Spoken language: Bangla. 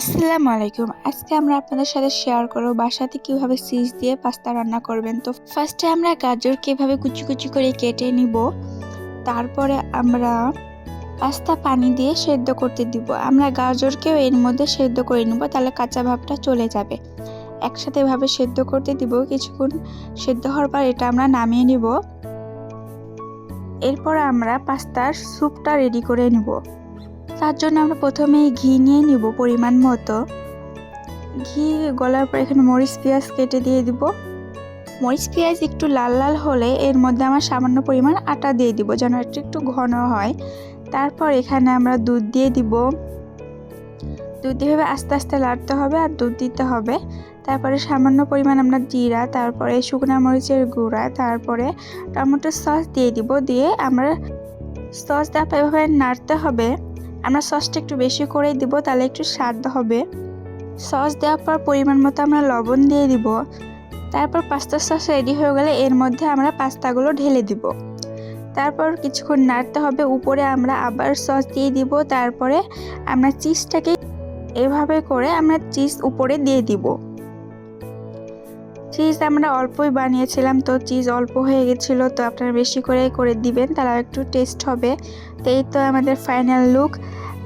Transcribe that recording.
আসসালামু আলাইকুম। আজকে আমরা আপনাদের সাথে শেয়ার করব বাসাতে কীভাবে সিজ দিয়ে পাস্তা রান্না করবেন। তো ফার্স্টে আমরা গাজর কীভাবে কুচি কুচি করে কেটে নিব, তারপরে আমরা পাস্তা পানি দিয়ে সেদ্ধ করতে দিব। আমরা গাজরকেও এর মধ্যে সেদ্ধ করে নিব, তাহলে কাঁচা ভাবটা চলে যাবে। একসাথে ভাবে সেদ্ধ করতে দিব, কিছুক্ষণ সেদ্ধ হওয়ার পর এটা আমরা নামিয়ে নিব। এরপর আমরা পাস্তার স্যুপটা রেডি করে নিব। তার জন্য আমরা প্রথমেই ঘি নিয়ে নিব পরিমাণ মতো। ঘি গলার পর এখানে মরিচ পেঁয়াজ কেটে দিয়ে দিব। মরিচ পেঁয়াজ একটু লাল লাল হলে এর মধ্যে আমার সামান্য পরিমাণ আটা দিয়ে দিব যেন একটু একটু ঘন হয়। তারপর এখানে আমরা দুধ দিয়ে দিব। দুধ দিয়ে আস্তে আস্তে লাড়তে হবে আর দুধ দিতে হবে। তারপরে সামান্য পরিমাণ আমরা জিরা, তারপরে শুকনো মরিচের গুঁড়া, তারপরে টমেটোর সস দিয়ে দিব। দিয়ে আমরা সস দেওয়া এভাবে নাড়তে হবে। আমরা সসটা একটু বেশি করেই দিব, তাহলে একটু স্বাদ হবে। সস দেওয়ার পর পরিমাণ মতো আমরা লবণ দিয়ে দিব। তারপর পাস্তা সস রেডি হয়ে গেলে এর মধ্যে আমরা পাস্তাগুলো ঢেলে দিব। তারপর কিছুক্ষণ নাড়তে হবে, উপরে আমরা আবার সস দিয়ে দিব, তারপরে আমরা চিজটাকে এভাবে করে আমরা চিজ উপরে দিয়ে দিব। চিজ আমরা অল্পই বানিয়েছিলাম, তো চিজ অল্প হয়ে গেছিল, তো আপনারা বেশি করে করে দিবেন, তাহলে একটু টেস্ট হবে। তো এই তো আমাদের ফাইনাল লুক